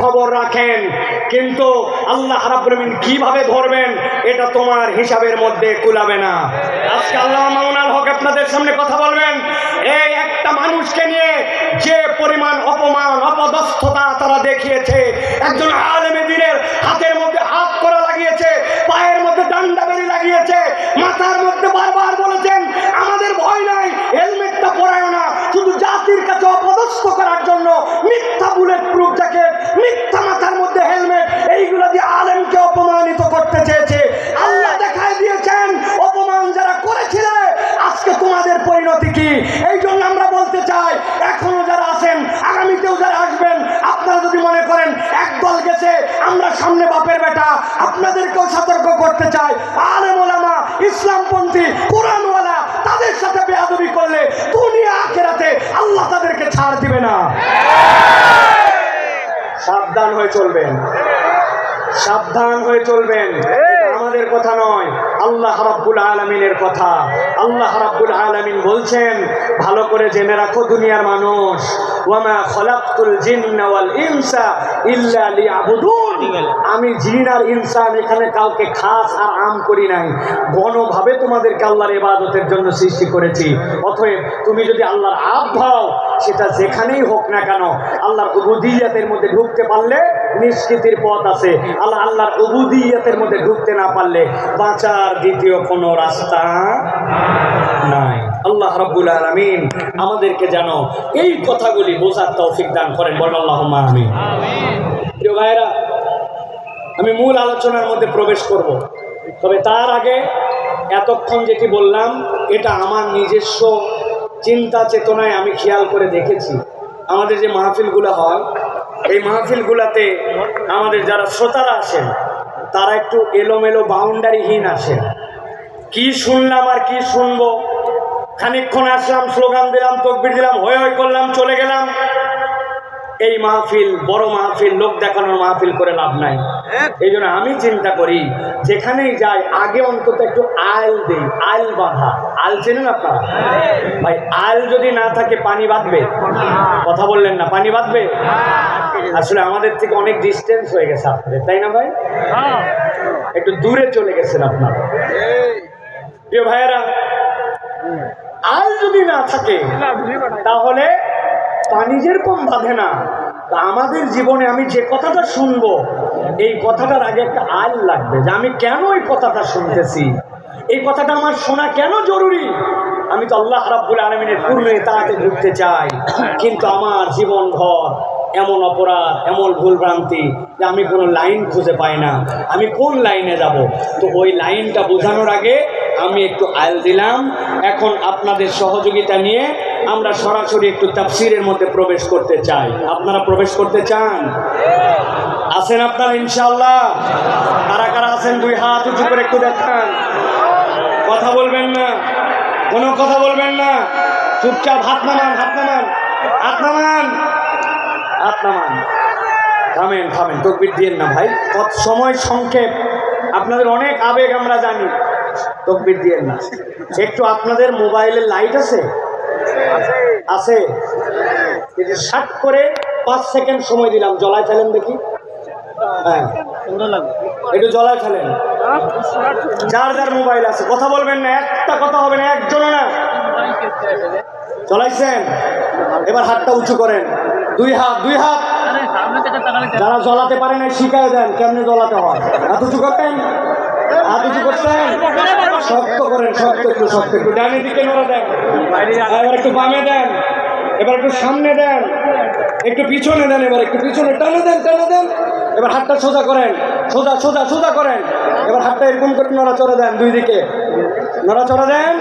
খবর রাখেন। কিন্তু আল্লাহ রাবুলমিন কীভাবে ধরবেন, এটা তোমার হিসাবের মধ্যে কুলাবে না। আজকে আল্লাহ মামুনাল হক আপনাদের সামনে কথা বলবেন, এই একটা মানুষকে নিয়ে যে পরিমাণ অপমান, অপদস্থতা তারা দেখিয়েছে, একজন আলেমে দিনের হাতের মধ্যে হাত করা লাগিয়েছে পায়ের মধ্যে ডান্ডা বেরি লাগিয়েছে মাথার মধ্যে বারবার বলেছেন আমাদের ভয় নাই হেলমেটটা পরায় না শুধু জাতির কাছে অপদস্থ করার জন্য মিথ্যা বুলেট প্রুফ জ্যাকেট মিথ্যা মাথার মধ্যে হেলমেট এইগুলো দিয়ে আলেমকে অপমানিত করতে চেয়েছে আল্লাহ দেখায় দিয়েছেন অপমান যারা করেছিলে আজকে তোমাদের পরিণতি কি এই জন্য আমরা বলতে চাই এখনও যারা আছেন আগামীতেও যারা আসবেন আপনারা যদি মনে করেন একদল আমরা সামনে বাপের বেটা, আপনাদেরকেও সতর্ক করতে চাই। আলেম ওলামা, ইসলামপন্থী, কোরআনওয়ালা, তাদের সাথে বেয়াদবি করলে দুনিয়া আখেরাতে আল্লাহ তাদেরকে ছাড় দিবে না। সাবধান হয়ে চলবেন। সাবধান হয়ে চলবেন। আমাদের কথা নয়, আল্লাহ রাব্বুল আলামিনের কথা। আল্লাহ রাব্বুল আলামিন বলছেন, ভালো করে জেনে রাখো দুনিয়ার মানুষ। ওয়ামা খলাকতুল জিন্না ওয়াল ইনসা ইল্লা লিয়াবুদুন। আমি জিন আর ইনসান এখানে কাউকে খাস আর আম করি নাই। গণভাবে তোমাদেরকে আল্লাহর ইবাদতের জন্য সৃষ্টি করেছি। অতএব তুমি যদি আল্লাহর আব ভাও, সেটা যেখানেই হোক না কেন, আল্লাহর উবুদিয়াতের মধ্যে ঢুকতে পারলে নিষ্কৃতির পথ আছে। আল্লাহ, আল্লাহর উবুদিয়াতের মধ্যে ঢুকতে না পারলে বাঁচার দ্বিতীয় কোনো রাস্তা নাই। আল্লাহ রাব্বুল আলামিন আমাদেরকে যেন এই কথাগুলি বোঝার তৌফিক দান করেন বলেন আল্লাহুম্মা আমিন। প্রিয় ভাইরা আমি মূল আলোচনার মধ্যে প্রবেশ করব। তবে তার আগে এতক্ষণ যেটি বললাম এটা আমার নিজস্ব চিন্তা চেতনায় আমি খেয়াল করে দেখেছি। আমাদের যে মাহফিলগুলো হয় এই মাহফিলগুলোতে আমাদের যারা শ্রোতারা আসেন তারা একটু এলোমেলো বাউন্ডারিহীন আসেন। কি শুনলাম আর কি শুনব? খানিকক্ষণ আসলাম, স্লোগান দিলাম, তকবির দিলাম হয়ে হয়ে করলাম, চলে গেলাম। এই মাহফিল, বড় মাহফিল, লোক দেখানোর মাহফিল করে লাভ নাই। এই জন্য আমি চিন্তা করি, যেখানেই যাই, আগে অন্তত একটু আল দেই, আল বাঁধা। আল চেনেন আপনারা? ভাই, আল যদি না থাকে, পানি বাঁধবে? কথা বললেন না, পানি বাঁধবে? আসলে আমাদের থেকে অনেক ডিস্টেন্স হয়ে গেছে আপনাদের, তাই না ভাই? একটু দূরে চলে গেছেন আপনারা। প্রিয় ভাইয়েরা আল যদি না থাকে তাহলে পানি যেরকম বাঁধে না। তা আমাদের জীবনে আমি যে কথাটা শুনব এই কথাটার আগে একটা আল লাগবে যে আমি কেন এই কথাটা শুনতেছি? এই কথাটা আমার শোনা কেন জরুরি? আমি তো আল্লাহ রাব্বুল আলমিনের পূর্ণ তাড়াতে ঢুকতে চাই কিন্তু আমার জীবন ঘর এমন অপরাধ এমন ভুলভ্রান্তি যে আমি কোনো লাইন খুঁজে পাই না। আমি কোন লাইনে যাব? তো ওই লাইনটা বোঝানোর আগে আমি একটু আল দিলাম। এখন আপনাদের সহযোগিতা নিয়ে আমরা সরাসরি একটু তাফসিরের মধ্যে প্রবেশ করতে চাই। আপনারা প্রবেশ করতে চান? আছেন আপনারা ইনশাল্লাহ কারা কারা আছেন? দুই হাত উঁচু করে একটু দেখান। কথা বলবেন না। কোনো কথা বলবেন না। চুপচাপ হাত নামান হাত নামান। হাত নামান। হাত নামান। থামেন থামেন। তকবির দিয়েন না ভাই। কত সময় সংক্ষেপ। আপনাদের অনেক আবেগ আমরা জানি। তকবির দিয়েন না। একটু আপনাদের মোবাইলে লাইট আছে? আছে। ষাট করে পাঁচ সেকেন্ড সময় দিলাম। জলায় ফেলেন দেখি। হ্যাঁ। একটু জলায় ফেলেন। যার যার মোবাইল আছে। কথা বলবেন না, একটা কথা হবে না, একজনও না। চলাইছেন এবার হাতটা উঁচু করেন। দুই হাত দুই হাত। যারা জ্বলাতে পারে না শিখায় দেন কেমনে জ্বলাতে হয়। হাত উঁচু করতেন? হাত উঁচু করতেন? শক্ত করেন, শক্ত একটু শক্ত একটু। ডানে দিকে নড়া দেন। এবার একটু বামে দেন। এবার একটু সামনে দেন। একটু পিছনে দেন এবার, একটু পিছনে। টানে দেন টানে দেন। এবার হাতটা সোজা করেন। সোজা সোজা সোজা করেন। এবার হাতটা এরকম করে নড়াচড়া দেন দুই দিকে। নড়াচড়া দেন।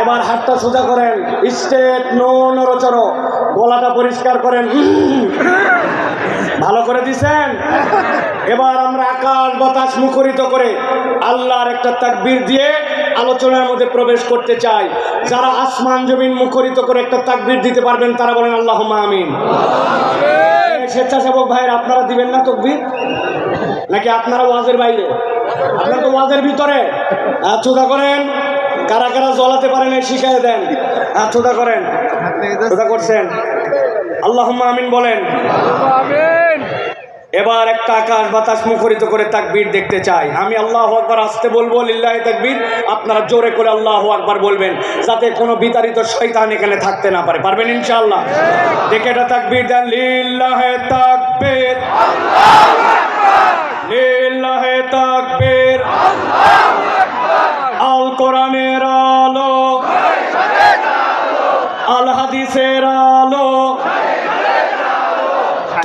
এবার হাতটা সোজা করেন। স্টেট, নো নড়চড়। গলাটা পরিষ্কার করেন। করে দিছেন? এবার আমরা আকাশ বাতাস মুখরিত করে আল্লাহর একটা তাকবীর দিয়ে আলোচনার মধ্যে প্রবেশ করতে চাই। যারা আসমান জমিন মুখরিত করে একটা তাকবীর দিতে পারবেন তারা বলেন আল্লাহ আমিন। স্বেচ্ছাসেবক ভাইয়ের আপনারা দিবেন না তকবীর? নাকি আপনারা ওয়াজের বাইরে? আপনারা তো ওয়াজের ভিতরে। চোদা করেন কারা কারা জ্বলাতে পারেন এই শিখাই দেন। চোদা করেন চোদা করছেন। আল্লাহ আমিন বলেন। এবার একটা আকাশ বাতাস মুখরিত করে তাকবীর দেখতে চাই। আমি আল্লাহ আকবার আসতে বলব, লিল্লাহ তাকবীর। আপনারা জোরে করে আল্লাহ আকবার বলবেন, যাতে কোনো বিতাড়িত শৈতান এখানে থাকতে না পারে। পারবেন ইনশাল্লাহ দেখে এটা তাকবীর দেন, লিল্লাহ তাকবীর লিল্লাহ তাকবীর আল কোরআনের আলো আল হাদিসের আলো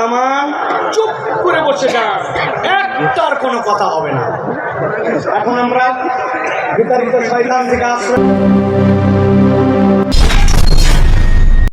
নামান চুপ করে বসে যান। একটার কোনো কথা হবে না। এখন আমরা বিতাড়িত শৈতান থেকে আশ্রয়